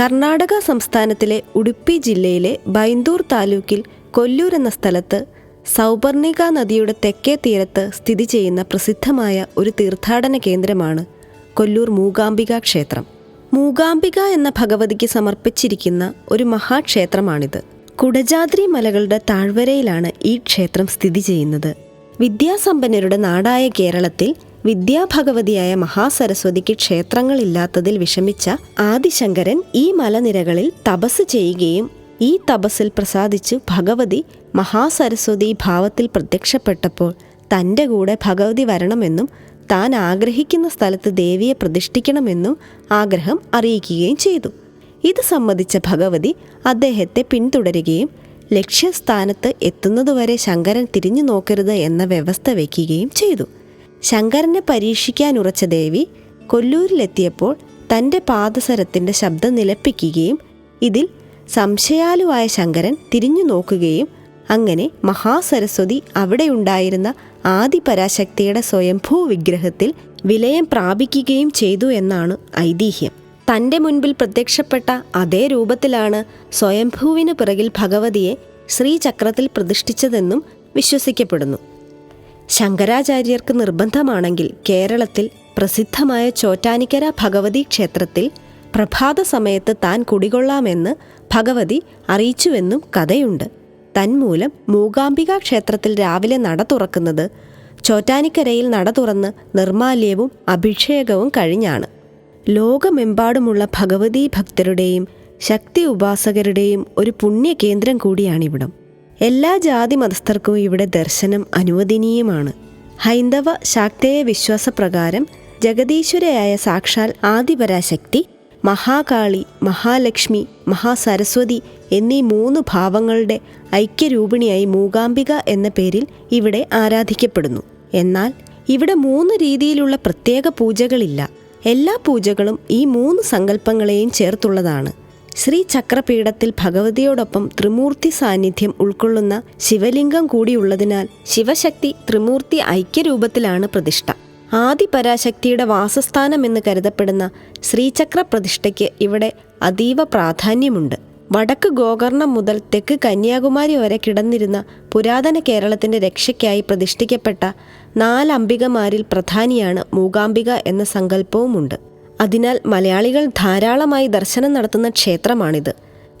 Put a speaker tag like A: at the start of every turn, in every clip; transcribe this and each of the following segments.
A: കർണാടക സംസ്ഥാനത്തിലെ ഉടുപ്പി ജില്ലയിലെ ബൈന്ദൂർ താലൂക്കിൽ കൊല്ലൂർ എന്ന സ്ഥലത്ത് സൗപർണിക നദിയുടെ തെക്കേ തീരത്ത് സ്ഥിതി ചെയ്യുന്ന പ്രസിദ്ധമായ ഒരു തീർത്ഥാടന കേന്ദ്രമാണ് കൊല്ലൂർ മൂകാംബിക ക്ഷേത്രം. മൂകാംബിക എന്ന ഭഗവതിക്ക് സമർപ്പിച്ചിരിക്കുന്ന ഒരു മഹാക്ഷേത്രമാണിത്. കുടജാദ്രി മലകളുടെ താഴ്വരയിലാണ് ഈ ക്ഷേത്രം സ്ഥിതി ചെയ്യുന്നത്. വിദ്യാസമ്പന്നരുടെ നാടായ കേരളത്തിൽ വിദ്യാഭഗവതിയായ മഹാസരസ്വതിക്ക് ക്ഷേത്രങ്ങളില്ലാത്തതിൽ വിഷമിച്ച ആദിശങ്കരൻ ഈ മലനിരകളിൽ തപസ് ചെയ്യുകയും ഈ തപസ്സിൽ പ്രസാദിച്ചു ഭഗവതി മഹാസരസ്വതി ഭാവത്തിൽ പ്രത്യക്ഷപ്പെട്ടപ്പോൾ തന്റെ കൂടെ ഭഗവതി വരണമെന്നും താൻ ആഗ്രഹിക്കുന്ന സ്ഥലത്ത് ദേവിയെ പ്രതിഷ്ഠിക്കണമെന്നും ആഗ്രഹം അറിയിക്കുകയും ചെയ്തു. ഇത് സംബന്ധിച്ച ഭഗവതി അദ്ദേഹത്തെ പിന്തുടരുകയും ലക്ഷ്യസ്ഥാനത്ത് എത്തുന്നതുവരെ ശങ്കരൻ തിരിഞ്ഞു നോക്കരുത് എന്ന വ്യവസ്ഥ വയ്ക്കുകയും ചെയ്തു. ശങ്കരനെ പരീക്ഷിക്കാനുറച്ച ദേവി കൊല്ലൂരിലെത്തിയപ്പോൾ തന്റെ പാദസരത്തിന്റെ ശബ്ദം നിലപ്പിക്കുകയും ഇതിൽ സംശയാലുവായ ശങ്കരൻ തിരിഞ്ഞു നോക്കുകയും അങ്ങനെ മഹാസരസ്വതി അവിടെയുണ്ടായിരുന്ന ആദിപരാശക്തിയുടെ സ്വയംഭൂ വിഗ്രഹത്തിൽ വിലയം പ്രാപിക്കുകയും ചെയ്തു എന്നാണ് ഐതിഹ്യം. തന്റെ മുൻപിൽ പ്രത്യക്ഷപ്പെട്ട അതേ രൂപത്തിലാണ് സ്വയംഭൂവിന് പിറകിൽ ഭഗവതിയെ ശ്രീചക്രത്തിൽ പ്രതിഷ്ഠിച്ചതെന്നും വിശ്വസിക്കപ്പെടുന്നു. ശങ്കരാചാര്യർക്ക് നിർബന്ധമാണെങ്കിൽ കേരളത്തിൽ പ്രസിദ്ധമായ ചോറ്റാനിക്കര ഭഗവതി ക്ഷേത്രത്തിൽ പ്രഭാത സമയത്ത് താൻ കുടികൊള്ളാമെന്ന് ഭഗവതി അറിയിച്ചുവെന്നും കഥയുണ്ട്. തന്മൂലം മൂകാംബിക ക്ഷേത്രത്തിൽ രാവിലെ നട തുറക്കുന്നത് ചോറ്റാനിക്കരയിൽ നട തുറന്ന് നിർമാല്യവും അഭിഷേകവും കഴിഞ്ഞാണ്. ലോകമെമ്പാടുമുള്ള ഭഗവതി ഭക്തരുടെയും ശക്തി ഉപാസകരുടെയും ഒരു പുണ്യ പുണ്യകേന്ദ്രം കൂടിയാണിവിടം. എല്ലാ ജാതി മതസ്ഥർക്കും ഇവിടെ ദർശനം അനുവദനീയമാണ്. ഹൈന്ദവ ശാക്തേയ വിശ്വാസപ്രകാരം ജഗദീശ്വരയായ സാക്ഷാൽ ആദിപരാശക്തി മഹാകാളി മഹാലക്ഷ്മി മഹാസരസ്വതി എന്നീ മൂന്ന് ഭാവങ്ങളുടെ ഐക്യരൂപിണിയായി മൂകാംബിക എന്ന പേരിൽ ഇവിടെ ആരാധിക്കപ്പെടുന്നു. എന്നാൽ ഇവിടെ മൂന്ന് രീതിയിലുള്ള പ്രത്യേക പൂജകളില്ല. എല്ലാ പൂജകളും ഈ മൂന്ന് സങ്കല്പങ്ങളെയും ചേർത്തുള്ളതാണ്. ശ്രീ ചക്രപീഠത്തിൽ ഭഗവതിയോടൊപ്പം ത്രിമൂർത്തി സാന്നിധ്യം ഉൾക്കൊള്ളുന്ന ശിവലിംഗം കൂടിയുള്ളതിനാൽ ശിവശക്തി ത്രിമൂർത്തി ഐക്യരൂപത്തിലാണ് പ്രതിഷ്ഠ. ആദിപരാശക്തിയുടെ വാസസ്ഥാനം എന്ന് കരുതപ്പെടുന്ന ശ്രീചക്ര പ്രതിഷ്ഠയ്ക്ക് ഇവിടെ അതീവ പ്രാധാന്യമുണ്ട്. വടക്ക് ഗോകർണം മുതൽ തെക്ക് കന്യാകുമാരി വരെ കിടന്നിരുന്ന പുരാതന കേരളത്തിന്റെ രക്ഷയ്ക്കായി പ്രതിഷ്ഠിക്കപ്പെട്ട നാലംബികമാരിൽ പ്രധാനിയാണ് മൂകാംബിക എന്ന സങ്കല്പവുമുണ്ട്. അതിനാൽ മലയാളികൾ ധാരാളമായി ദർശനം നടത്തുന്ന ക്ഷേത്രമാണിത്.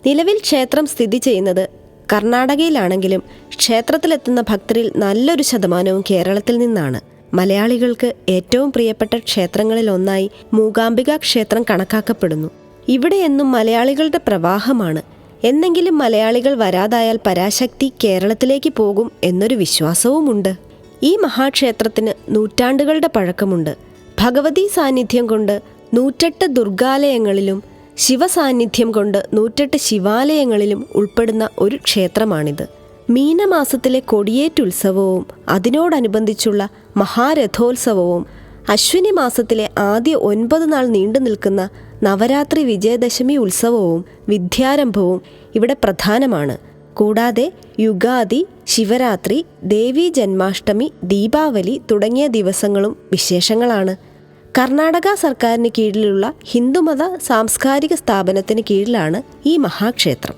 A: നിലവിൽ ക്ഷേത്രം സ്ഥിതി ചെയ്യുന്നത് കർണാടകയിലാണെങ്കിലും ക്ഷേത്രത്തിലെത്തുന്ന ഭക്തരിൽ നല്ലൊരു ശതമാനവും കേരളത്തിൽ നിന്നാണ്. മലയാളികൾക്ക് ഏറ്റവും പ്രിയപ്പെട്ട ക്ഷേത്രങ്ങളിൽ ഒന്നായി മൂകാംബിക ക്ഷേത്രം കണക്കാക്കപ്പെടുന്നു. ഇവിടെ എന്നും മലയാളികളുടെ പ്രവാഹമാണ്. എന്നെങ്കിലും മലയാളികൾ വരാതായാൽ പരാശക്തി കേരളത്തിലേക്ക് പോകും എന്നൊരു വിശ്വാസവുമുണ്ട്. ഈ മഹാക്ഷേത്രത്തിന് നൂറ്റാണ്ടുകളുടെ പഴക്കമുണ്ട്. ഭഗവതി സാന്നിധ്യം കൊണ്ട് നൂറ്റെട്ട് ദുർഗാലയങ്ങളിലും ശിവസാന്നിധ്യം കൊണ്ട് നൂറ്റെട്ട് ശിവാലയങ്ങളിലും ഉൾപ്പെടുന്ന ഒരു ക്ഷേത്രമാണിത്. മീനമാസത്തിലെ കൊടിയേറ്റ് കൊടിയേറ്റുത്സവവും അതിനോടനുബന്ധിച്ചുള്ള മഹാരഥോത്സവവും അശ്വിനി മാസത്തിലെ ആദ്യ ഒൻപത് നാൾ നീണ്ടു നിൽക്കുന്ന നവരാത്രി വിജയദശമി ഉത്സവവും വിദ്യാരംഭവും ഇവിടെ പ്രധാനമാണ്. കൂടാതെ യുഗാദി ശിവരാത്രി ദേവീ ജന്മാഷ്ടമി ദീപാവലി തുടങ്ങിയ ദിവസങ്ങളും വിശേഷങ്ങളാണ്. കർണാടക സർക്കാരിന് കീഴിലുള്ള ഹിന്ദുമത സാംസ്കാരിക സ്ഥാപനത്തിന് കീഴിലാണ് ഈ മഹാക്ഷേത്രം.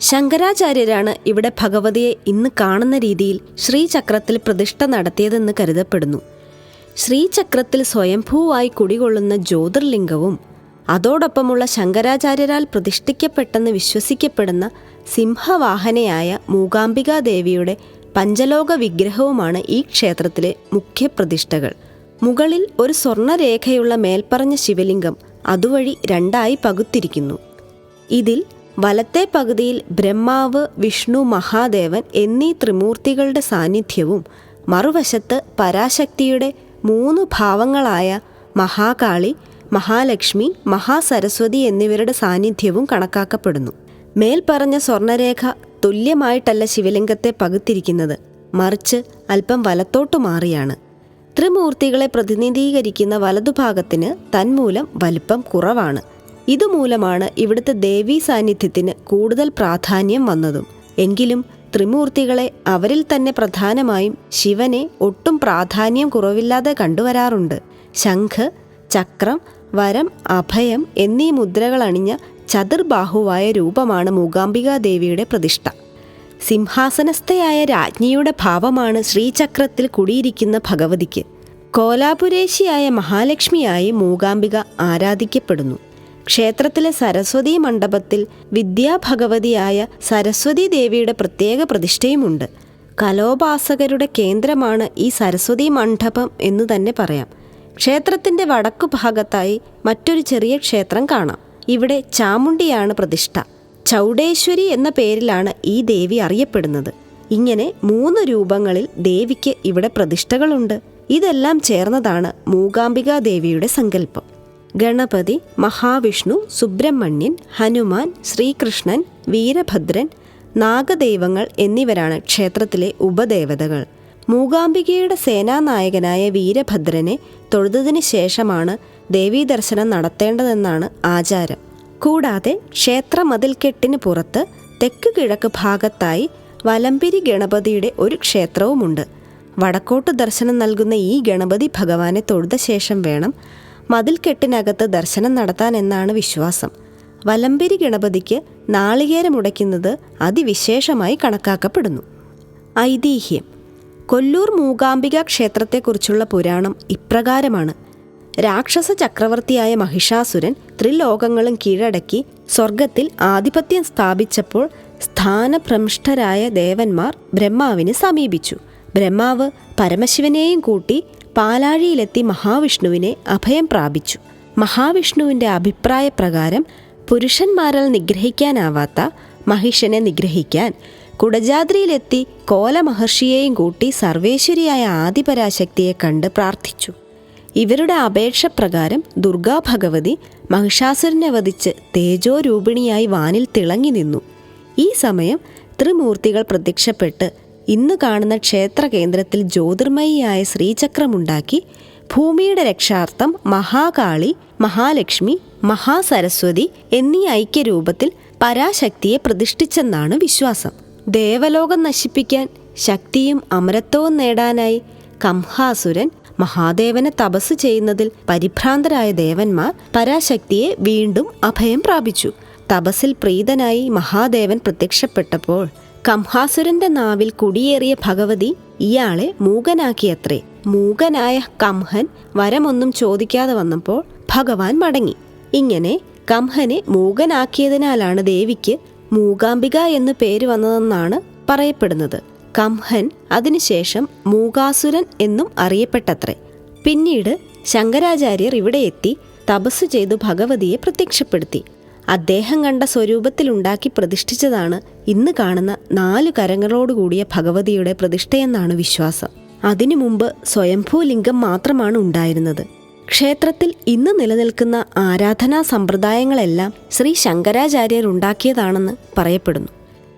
A: ശങ്കരാചാര്യരാണ് ഇവിടെ ഭഗവതിയെ ഇന്ന് കാണുന്ന രീതിയിൽ ശ്രീചക്രത്തിൽ പ്രതിഷ്ഠ നടത്തിയതെന്ന് കരുതപ്പെടുന്നു. ശ്രീചക്രത്തിൽ സ്വയംഭൂവായി കുടികൊള്ളുന്ന ജ്യോതിർലിംഗവും അതോടൊപ്പമുള്ള ശങ്കരാചാര്യരാൽ പ്രതിഷ്ഠിക്കപ്പെട്ടെന്ന് വിശ്വസിക്കപ്പെടുന്ന സിംഹവാഹനയായ മൂകാംബികാദേവിയുടെ പഞ്ചലോക വിഗ്രഹവുമാണ് ഈ ക്ഷേത്രത്തിലെ മുഖ്യ പ്രതിഷ്ഠകൾ മുകളിൽ ഒരു സ്വർണരേഖയുള്ള മേൽപ്പറഞ്ഞ ശിവലിംഗം അതുവഴി രണ്ടായി പകുത്തിരിക്കുന്നു. ഇതിൽ വലത്തെ പകുതിയിൽ ബ്രഹ്മാവ് വിഷ്ണു മഹാദേവൻ എന്നീ ത്രിമൂർത്തികളുടെ സാന്നിധ്യവും മറുവശത്ത് പരാശക്തിയുടെ മൂന്ന് ഭാവങ്ങളായ മഹാകാളി മഹാലക്ഷ്മി മഹാസരസ്വതി എന്നിവരുടെ സാന്നിധ്യവും കണക്കാക്കപ്പെടുന്നു. മേൽപ്പറഞ്ഞ സ്വർണരേഖ തുല്യമായിട്ടല്ല ശിവലിംഗത്തെ പകുത്തിരിക്കുന്നത്. മറിച്ച് അല്പം വലത്തോട്ടു മാറിയാണ്. ത്രിമൂർത്തികളെ പ്രതിനിധീകരിക്കുന്ന വലതുഭാഗത്തിന് തന്മൂലം വലിപ്പം കുറവാണ്. ഇതുമൂലമാണ് ഇവിടുത്തെ ദേവീ സാന്നിധ്യത്തിന് കൂടുതൽ പ്രാധാന്യം വന്നതും. എങ്കിലും ത്രിമൂർത്തികളെ അവരിൽ തന്നെ പ്രധാനമായും ശിവനെ ഒട്ടും പ്രാധാന്യം കുറവില്ലാതെ കണ്ടുവരാറുണ്ട്. ശംഖ് ചക്രം വരം അഭയം എന്നീ മുദ്രകളണിഞ്ഞ ചതുർബാഹുവായ രൂപമാണ് മൂകാംബികാ ദേവിയുടെ പ്രതിഷ്ഠ. സിംഹാസനസ്ഥയായ രാജ്ഞിയുടെ ഭാവമാണ് ശ്രീചക്രത്തിൽ കുടിയിരിക്കുന്ന ഭഗവതിക്ക്. കോലാപുരേശിയായ മഹാലക്ഷ്മിയായി മൂകാംബിക ആരാധിക്കപ്പെടുന്നു. ക്ഷേത്രത്തിലെ സരസ്വതി മണ്ഡപത്തിൽ വിദ്യാഭഗവതിയായ സരസ്വതി ദേവിയുടെ പ്രത്യേക പ്രതിഷ്ഠയുമുണ്ട്. കലോപാസകരുടെ കേന്ദ്രമാണ് ഈ സരസ്വതി മണ്ഡപം എന്ന് തന്നെ പറയാം. ക്ഷേത്രത്തിന്റെ വടക്കു ഭാഗത്തായി മറ്റൊരു ചെറിയ ക്ഷേത്രം കാണാം. ഇവിടെ ചാമുണ്ടിയാണ് പ്രതിഷ്ഠ. ചൗഡേശ്വരി എന്ന പേരിലാണ് ഈ ദേവി അറിയപ്പെടുന്നത്. ഇങ്ങനെ മൂന്ന് രൂപങ്ങളിൽ ദേവിക്ക് ഇവിടെ പ്രതിഷ്ഠകളുണ്ട്. ഇതെല്ലാം ചേർന്നതാണ് മൂകാംബികാ ദേവിയുടെ സങ്കല്പം. ഗണപതി മഹാവിഷ്ണു സുബ്രഹ്മണ്യൻ ഹനുമാൻ ശ്രീകൃഷ്ണൻ വീരഭദ്രൻ നാഗദൈവങ്ങൾ എന്നിവരാണ് ക്ഷേത്രത്തിലെ ഉപദേവതകൾ. മൂകാംബികയുടെ സേനാനായകനായ വീരഭദ്രനെ തൊഴുതതിനു ശേഷമാണ് ദേവീദർശനം നടത്തേണ്ടതെന്നാണ് ആചാരം. കൂടാതെ ക്ഷേത്ര മതിൽക്കെട്ടിന് പുറത്ത് തെക്ക് കിഴക്ക് ഭാഗത്തായി വലമ്പിരി ഗണപതിയുടെ ഒരു ക്ഷേത്രവുമുണ്ട്. വടക്കോട്ട് ദർശനം നൽകുന്ന ഈ ഗണപതി ഭഗവാനെ തൊഴുത ശേഷം വേണം മതിൽക്കെട്ടിനകത്ത് ദർശനം നടത്താൻ എന്നാണ് വിശ്വാസം. വലമ്പിരി ഗണപതിക്ക് നാളികേരമുടയ്ക്കുന്നത് അതിവിശേഷമായി കണക്കാക്കപ്പെടുന്നു. ഐതിഹ്യം. കൊല്ലൂർ മൂകാംബിക ക്ഷേത്രത്തെക്കുറിച്ചുള്ള പുരാണം ഇപ്രകാരമാണ്. രാക്ഷസ ചക്രവർത്തിയായ മഹിഷാസുരൻ ത്രിലോകങ്ങളും കീഴടക്കി സ്വർഗത്തിൽ ആധിപത്യം സ്ഥാപിച്ചപ്പോൾ സ്ഥാനഭ്രംഷ്ടരായ ദേവന്മാർ ബ്രഹ്മാവിനെ സമീപിച്ചു. ബ്രഹ്മാവ് പരമശിവനെയും കൂട്ടി പാലാഴിയിലെത്തി മഹാവിഷ്ണുവിനെ അഭയം പ്രാപിച്ചു. മഹാവിഷ്ണുവിന്റെ അഭിപ്രായപ്രകാരം പുരുഷന്മാരാൽ നിഗ്രഹിക്കാനാവാത്ത മഹിഷനെ നിഗ്രഹിക്കാൻ കുടജാദ്രിയിലെത്തി കോലമഹർഷിയെയും കൂട്ടി സർവേശ്വരിയായ ആദിപരാശക്തിയെ കണ്ട് പ്രാർത്ഥിച്ചു. ഇവരുടെ അപേക്ഷ പ്രകാരം ദുർഗാ ഭഗവതി മഹിഷാസുരനെ വധിച്ച് തേജോരൂപിണിയായി വാനിൽ തിളങ്ങി നിന്നു. ഈ സമയം ത്രിമൂർത്തികൾ പ്രത്യക്ഷപ്പെട്ട് ഇന്ന് കാണുന്ന ക്ഷേത്ര കേന്ദ്രത്തിൽ ജ്യോതിർമയിയായ ശ്രീചക്രമുണ്ടാക്കി ഭൂമിയുടെ രക്ഷാർത്ഥം മഹാകാളി മഹാലക്ഷ്മി മഹാസരസ്വതി എന്നീ ഐക്യരൂപത്തിൽ പരാശക്തിയെ പ്രതിഷ്ഠിച്ചെന്നാണ് വിശ്വാസം. ദേവലോകം നശിപ്പിക്കാൻ ശക്തിയും അമരത്വവും നേടാനായി കംഹാസുരൻ മഹാദേവനെ തപസ് ചെയ്യുന്നതിൽ പരിഭ്രാന്തരായ ദേവന്മാർ പരാശക്തിയെ വീണ്ടും അഭയം പ്രാപിച്ചു. തപസ്സിൽ പ്രീതനായി മഹാദേവൻ പ്രത്യക്ഷപ്പെട്ടപ്പോൾ കംഹാസുരന്റെ നാവിൽ കുടിയേറിയ ഭഗവതി ഇയാളെ മൂകനാക്കിയത്രേ. മൂകനായ കംഹൻ വരമൊന്നും ചോദിക്കാതെ വന്നപ്പോൾ ഭഗവാൻ മടങ്ങി. ഇങ്ങനെ കംഹനെ മൂകനാക്കിയതിനാലാണ് ദേവിക്ക് മൂകാംബിക എന്ന് പേര് വന്നതെന്നാണ് പറയപ്പെടുന്നത്. കംഹൻ അതിനുശേഷം മൂകാസുരൻ എന്നും അറിയപ്പെട്ടത്രേ. പിന്നീട് ശങ്കരാചാര്യർ ഇവിടെ എത്തി തപസ് ചെയ്തു ഭഗവതിയെ പ്രത്യക്ഷപ്പെടുത്തി. അദ്ദേഹം കണ്ട സ്വരൂപത്തിലുണ്ടാക്കി പ്രതിഷ്ഠിച്ചതാണ് ഇന്ന് കാണുന്ന നാലു കരങ്ങളോടുകൂടിയ ഭഗവതിയുടെ പ്രതിഷ്ഠയെന്നാണ് വിശ്വാസം. അതിനു മുമ്പ് സ്വയംഭൂലിംഗം മാത്രമാണ് ഉണ്ടായിരുന്നത്. ക്ഷേത്രത്തിൽ ഇന്ന് നിലനിൽക്കുന്ന ആരാധനാ സമ്പ്രദായങ്ങളെല്ലാം ശ്രീ ശങ്കരാചാര്യർ ഉണ്ടാക്കിയതാണെന്ന് പറയപ്പെടുന്നു.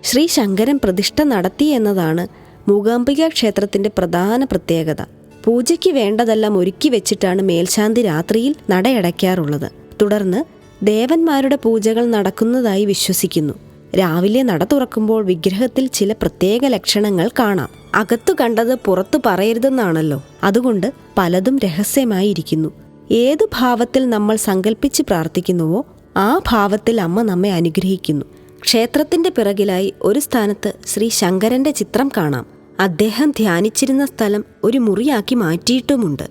A: ശ്രീ ശങ്കരൻ പ്രതിഷ്ഠ നടത്തി എന്നതാണ് മൂകാംബിക ക്ഷേത്രത്തിന്റെ പ്രധാന പ്രത്യേകത. പൂജയ്ക്ക് വേണ്ടതെല്ലാം ഒരുക്കി വെച്ചിട്ടാണ് മേൽശാന്തി രാത്രിയിൽ നടയടയ്ക്കാറുള്ളത്. തുടർന്ന് ദേവന്മാരുടെ പൂജകൾ നടക്കുന്നതായി വിശ്വസിക്കുന്നു. രാവിലെ നട തുറക്കുമ്പോൾ വിഗ്രഹത്തിൽ ചില പ്രത്യേക ലക്ഷണങ്ങൾ കാണാം. അകത്തു കണ്ടത് പുറത്തു പറയരുതെന്നാണല്ലോ. അതുകൊണ്ട് പലതും രഹസ്യമായിരിക്കുന്നു. ഏതു ഭാവത്തിൽ നമ്മൾ സങ്കല്പിച്ച് പ്രാർത്ഥിക്കുന്നുവോ ആ ഭാവത്തിൽ അമ്മ നമ്മെ അനുഗ്രഹിക്കുന്നു. ക്ഷേത്രത്തിന്റെ പിറകിലായി ഒരു സ്ഥാനത്ത് ശ്രീ ശങ്കരന്റെ ചിത്രം കാണാം. അദ്ദേഹം ധ്യാനിച്ചിരുന്ന സ്ഥലം ഒരു മുറിയാക്കി മാറ്റിയിട്ടുമുണ്ട്.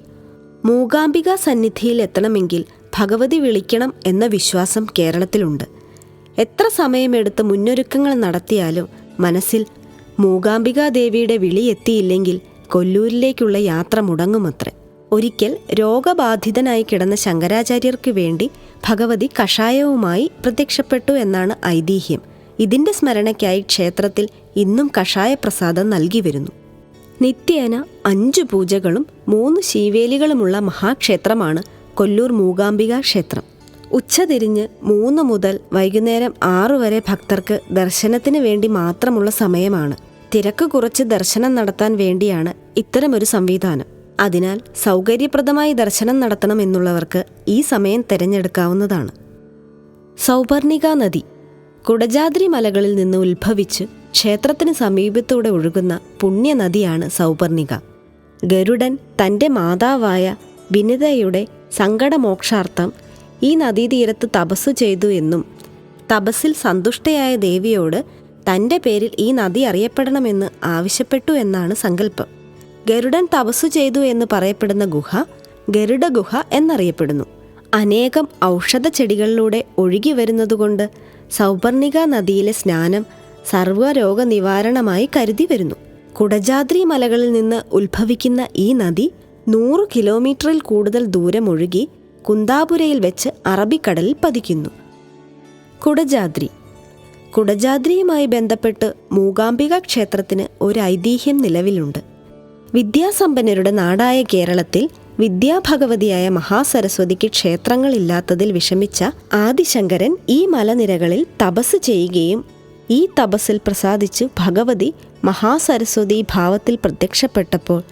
A: മൂകാംബിക സന്നിധിയിൽ എത്തണമെങ്കിൽ ഭഗവതി വിളിക്കണം എന്ന വിശ്വാസം കേരളത്തിലുണ്ട്. എത്ര സമയമെടുത്ത് മുന്നൊരുക്കങ്ങൾ നടത്തിയാലും മനസ്സിൽ മൂകാംബികാദേവിയുടെ വിളി എത്തിയില്ലെങ്കിൽ കൊല്ലൂരിലേക്കുള്ള യാത്ര മുടങ്ങുമത്രേ. ഒരിക്കൽ രോഗബാധിതനായി കിടന്ന ശങ്കരാചാര്യർക്ക് വേണ്ടി ഭഗവതി കഷായവുമായി പ്രത്യക്ഷപ്പെട്ടു എന്നാണ് ഐതിഹ്യം. ഇതിന്റെ സ്മരണയ്ക്കായി ക്ഷേത്രത്തിൽ ഇന്നും കഷായ പ്രസാദം നൽകി വരുന്നു. നിത്യേന അഞ്ചു പൂജകളും മൂന്ന് ശീവേലികളുമുള്ള മഹാക്ഷേത്രമാണ് കൊല്ലൂർ മൂകാംബിക ക്ഷേത്രം. ഉച്ചതിരിഞ്ഞ് മൂന്ന് മുതൽ വൈകുന്നേരം ആറു വരെ ഭക്തർക്ക് ദർശനത്തിന് വേണ്ടി മാത്രമുള്ള സമയമാണ്. തിരക്ക് കുറച്ച് ദർശനം നടത്താൻ വേണ്ടിയാണ് ഇത്തരമൊരു സംവിധാനം. അതിനാൽ സൗകര്യപ്രദമായി ദർശനം നടത്തണം എന്നുള്ളവർക്ക് ഈ സമയം തിരഞ്ഞെടുക്കാവുന്നതാണ്. സൗപർണിക നദി കുടജാദ്രി മലകളിൽ നിന്ന് ഉത്ഭവിച്ച് ക്ഷേത്രത്തിന് സമീപത്തൂടെ ഒഴുകുന്ന പുണ്യനദിയാണ് സൗപർണിക. ഗരുഡൻ തന്റെ മാതാവായ വിനിതയുടെ സങ്കടമോക്ഷാർത്ഥം ഈ നദീതീരത്ത് തപസ് ചെയ്തു എന്നും തപസ്സിൽ സന്തുഷ്ടയായ ദേവിയോട് തന്റെ പേരിൽ ഈ നദി അറിയപ്പെടണമെന്ന് ആവശ്യപ്പെട്ടു എന്നാണ് സങ്കല്പം. ഗരുഡൻ തപസ്സു ചെയ്തു എന്ന് പറയപ്പെടുന്ന ഗുഹ ഗരുഡ ഗുഹ എന്നറിയപ്പെടുന്നു. അനേകം ഔഷധ ചെടികളിലൂടെ ഒഴുകി വരുന്നതുകൊണ്ട് സൗപർണിക നദിയിലെ സ്നാനം സർവരോഗ നിവാരണമായി കരുതി വരുന്നു. കുടജാദ്രി മലകളിൽ നിന്ന് ഉത്ഭവിക്കുന്ന ഈ നദി നൂറ് കിലോമീറ്ററിൽ കൂടുതൽ ദൂരം ഒഴുകി കുന്താപുരയിൽ വെച്ച് അറബിക്കടലിൽ പതിക്കുന്നു. കുടജാദ്രി കുടജാദ്രിയുമായി ബന്ധപ്പെട്ട് മൂകാംബിക ക്ഷേത്രത്തിന് ഒരു ഐതിഹ്യം നിലവിലുണ്ട്. വിദ്യാസമ്പന്നരുടെ നാടായ കേരളത്തിൽ വിദ്യാഭഗവതിയായ മഹാസരസ്വതിക്ക് ക്ഷേത്രങ്ങളില്ലാത്തതിൽ വിഷമിച്ച ആദിശങ്കരൻ ഈ മലനിരകളിൽ തപസ് ചെയ്യുകയും ഈ തപസ്സിൽ പ്രസാദിച്ചു ഭഗവതി മഹാസരസ്വതി ഭാവത്തിൽ പ്രത്യക്ഷപ്പെട്ടപ്പോൾ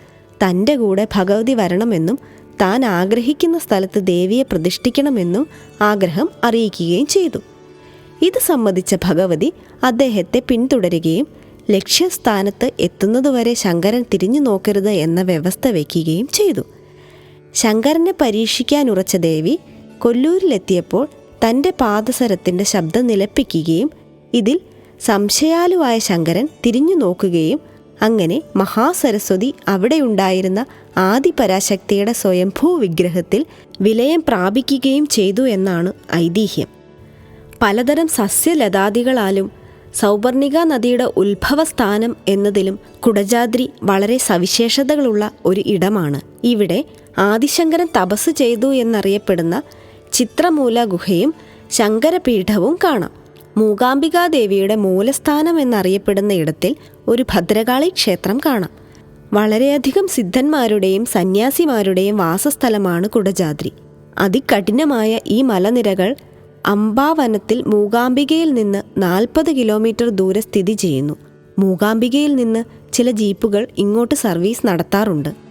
A: തന്റെ കൂടെ ഭഗവതി വരണമെന്നും താൻ ആഗ്രഹിക്കുന്ന സ്ഥലത്ത് ദേവിയെ പ്രതിഷ്ഠിക്കണമെന്നും ആഗ്രഹം അറിയിക്കുകയും ചെയ്തു. ഇത് സംബന്ധിച്ച ഭഗവതി അദ്ദേഹത്തെ പിന്തുടരുകയും ലക്ഷ്യസ്ഥാനത്ത് എത്തുന്നതുവരെ ശങ്കരൻ തിരിഞ്ഞു നോക്കരുത് എന്ന വ്യവസ്ഥ വയ്ക്കുകയും ചെയ്തു. ശങ്കരനെ പരീക്ഷിക്കാൻ ഉറച്ച ദേവി കൊല്ലൂരിലെത്തിയപ്പോൾ തന്റെ പാദസരത്തിന്റെ ശബ്ദം നിലപ്പിക്കുകയും ഇതിൽ സംശയാലുവായ ശങ്കരൻ തിരിഞ്ഞു നോക്കുകയും അങ്ങനെ മഹാസരസ്വതി അവിടെയുണ്ടായിരുന്ന ആദിപരാശക്തിയുടെ സ്വയംഭൂ വിഗ്രഹത്തിൽ വിലയം പ്രാപിക്കുകയും ചെയ്തു എന്നാണ് ഐതിഹ്യം. പലതരം സസ്യലതാദികളാലും സൗപർണിക നദിയുടെ ഉത്ഭവസ്ഥാനം എന്നതിലും കുടജാദ്രി വളരെ സവിശേഷതകളുള്ള ഒരു ഇടമാണ്. ഇവിടെ ആദിശങ്കരൻ തപസ് ചെയ്തു എന്നറിയപ്പെടുന്ന ചിത്രമൂല ഗുഹയും ശങ്കരപീഠവും കാണാം. മൂകാംബികാദേവിയുടെ മൂലസ്ഥാനം എന്നറിയപ്പെടുന്ന ഇടത്തിൽ ഒരു ഭദ്രകാളി ക്ഷേത്രം കാണാം. വളരെയധികം സിദ്ധന്മാരുടെയും സന്യാസിമാരുടെയും വാസസ്ഥലമാണ് കുടജാദ്രി. അതികഠിനമായ ഈ മലനിരകൾ അംബാവനത്തിൽ മൂകാംബികയിൽ നിന്ന് നാൽപ്പത് കിലോമീറ്റർ ദൂരെ സ്ഥിതി ചെയ്യുന്നു. മൂകാംബികയിൽ നിന്ന് ചില ജീപ്പുകൾ ഇങ്ങോട്ട് സർവീസ് നടത്താറുണ്ട്.